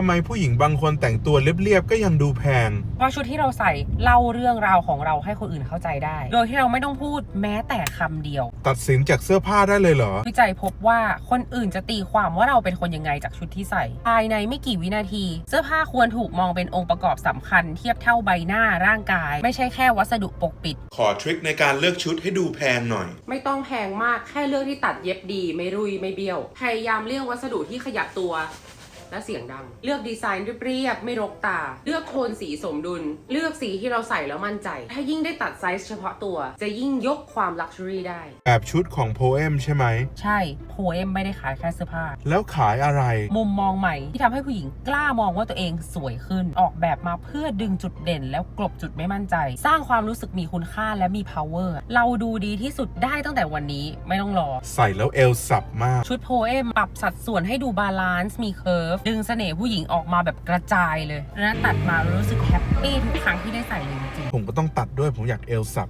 ทำไมผู้หญิงบางคนแต่งตัวเรียบๆก็ยังดูแพง เพราะชุดที่เราใส่เล่าเรื่องราวของเราให้คนอื่นเข้าใจได้ โดยที่เราไม่ต้องพูดแม้แต่คำเดียว ตัดสินจากเสื้อผ้าได้เลยเหรอ วิจัยพบว่าคนอื่นจะตีความว่าเราเป็นคนยังไงจากชุดที่ใส่ ภายในไม่กี่วินาที เสื้อผ้าควรถูกมองเป็นองค์ประกอบสำคัญ เทียบเท่าใบหน้าร่างกาย ไม่ใช่แค่วัสดุปกปิด ขอทริคในการเลือกชุดให้ดูแพงหน่อย ไม่ต้องแพงมากแค่เลือกที่ตัดเย็บดี ไม่รุยไม่เบี้ยว พยายามเลือกวัสดุที่ขยับตัว และเสียงดัง เลือกดีไซน์เรียบๆไม่รกตา เลือกโทนสีสมดุล เลือกสีที่เราใส่แล้วมั่นใจ ถ้ายิ่งได้ตัดไซส์เฉพาะตัว จะยิ่งยกความลักชัวรี่ได้ แบบชุดของโพเอมใช่ไหม ใช่โพเอมไม่ได้ขายแค่เสื้อผ้า แล้วขายอะไร มุมมองใหม่ที่ทำให้ผู้หญิงกล้ามองว่าตัวเองสวยขึ้น ออกแบบมาเพื่อดึงจุดเด่น แล้วกลบจุดไม่มั่นใจ สร้างความรู้สึกมีคุณค่าและมี power เราดูดีที่สุดได้ตั้งแต่วันนี้ไม่ต้องรอ ใส่แล้วเอวสับมาก ชุดโพเอมปรับสัดส่วนให้ดูบาลานซ์มีเคิร์ฟดึงเสน่ห์ผู้หญิงออกมาแบบกระจายเลยแล้วตัดมารู้สึกแฮปปี้ทุกครั้งที่ได้ใส่เลยจริงๆผมก็ต้องตัดด้วยผมอยากเอลสับ